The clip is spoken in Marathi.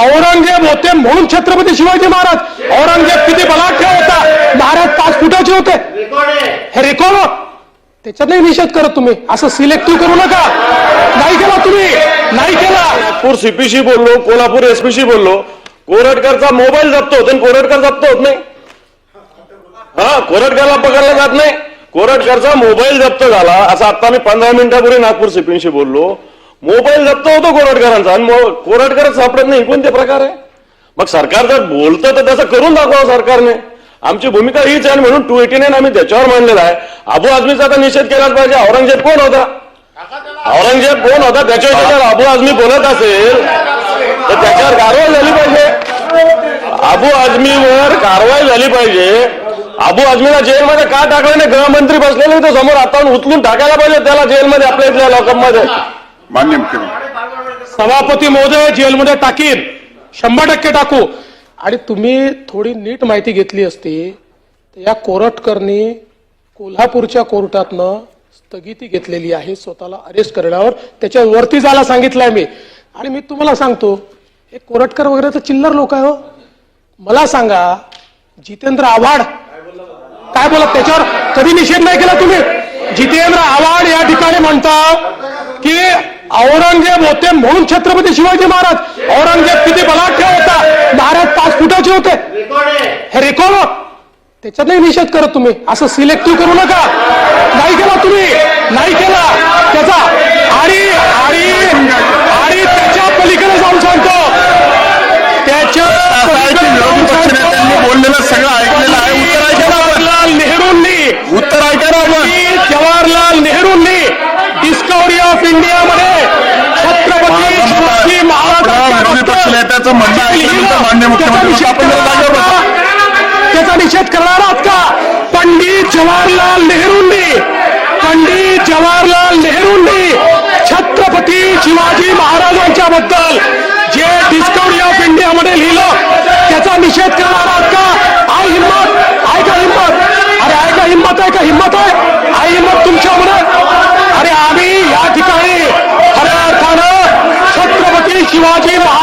औरंगजेब होते म्हणून छत्रपती शिवाजी महाराज. औरंगजेब किती बलाढ्य होता. महाराज पाच फुटाचे होते. हे रेकॉर्ड त्याच्यातही निषेध करत तुम्ही. असं सिलेक्टिव्ह करू नका. नाही केला तुम्ही. नाही केला. नागपूर सीपीशी बोललो कोल्हापूर एसपीशी बोललो. कोरटकरचा मोबाईल जप्त होतो आणि कोरटकर जप्त होत नाही. हा कोरटकरला पकडला जात नाही. कोरटकरचा मोबाईल जप्त झाला. असं आता मी पंधरा मिनिटापूर्वी नागपूर सीपीशी बोललो. मोबाईल जप्त होतो कोरटकरांचा आणि मग कोरटकरच सापडत नाही. कोणते प्रकार आहे? मग सरकार जर बोलतं तर त्याचं करून दाखवा सरकारने. आमची भूमिका हीच आहे म्हणून टू एटी नाईन आम्ही त्याच्यावर मांडलेला आहे. अबू आझमीचा आता निषेध केलाच पाहिजे. औरंगजेब कोण होता? औरंगजेब कोण होता? त्याच्यावर जर अबू आझमी बोलत असेल तर त्याच्यावर कारवाई झाली पाहिजे. अबू आझमीवर कारवाई झाली पाहिजे. अबू आझमीला जेलमध्ये का टाकलं नाही? गृहमंत्री बसलेले तो समोर आता उचलून टाकायला पाहिजे. त्याला जेलमध्ये आपल्या इथल्या लॉकअपमध्ये मान्य मुख्यमंत्री. सभापती महोदय जेलमध्ये टाकीन. शंभर टक्के टाकू. आणि तुम्ही थोडी नीट माहिती घेतली असती तर या कोरटकरनी कोल्हापूरच्या कोर्टातनं स्थगिती घेतलेली आहे स्वतःला अरेस्ट करण्यावर. त्याच्या वरती जायला सांगितलंय मी. आणि मी तुम्हाला सांगतो हे कोरटकर वगैरे तर चिल्लर लोक आहे हो. मला सांगा जितेंद्र आव्हाड काय बोला त्याच्यावर? कधी निषेध नाही केला तुम्ही? जितेंद्र आव्हाड या ठिकाणी म्हणता. औरंगजेब होते म्हणून छत्रपती शिवाजी महाराज. औरंगजेब किती बलाढ्य होता. महाराज पाच फुटाचे होते. हे रेकॉर्ड त्याच्यातही निषेध करत तुम्ही. असं सिलेक्टिव्ह करू नका. नाही केला तुम्ही. नाही केला. त्याचा आणि आणि आणि त्याच्या पलीकडे जाऊन सांगतो. त्याच्या बोललेलं सगळं ऐकलेलं आहे. जवाहरलाल नेहरूंनी उत्तर जवाहरलाल नेहरूंनी डिस्कवरी ऑफ इंडिया मध्ये छत्रपती शिवाजी आपल्या विरोधी पक्ष नेत्याचं म्हणणं ऐकल्यानंतर मान्य मुख्यमंत्री आपण जरा जागेवर बसा. त्याचा निषेध करणार आहात का? पंडित जवाहरलाल नेहरूंनी पंडित जवाहरलाल नेहरूंनी छत्रपती शिवाजी महाराजांच्या बद्दल जे डिस्कवरी ऑफ इंडिया मध्ये लिहिलं त्याचा निषेध करणार आहात का? आय हिंमत आहे का हिंमत. अरे आहे का हिंमत आहे का? हिंमत आहे? आहे हिंमत तुमच्यामध्ये अरे आम्ही या ठिकाणी खऱ्या अर्थानं छत्रपती शिवाजी महाराज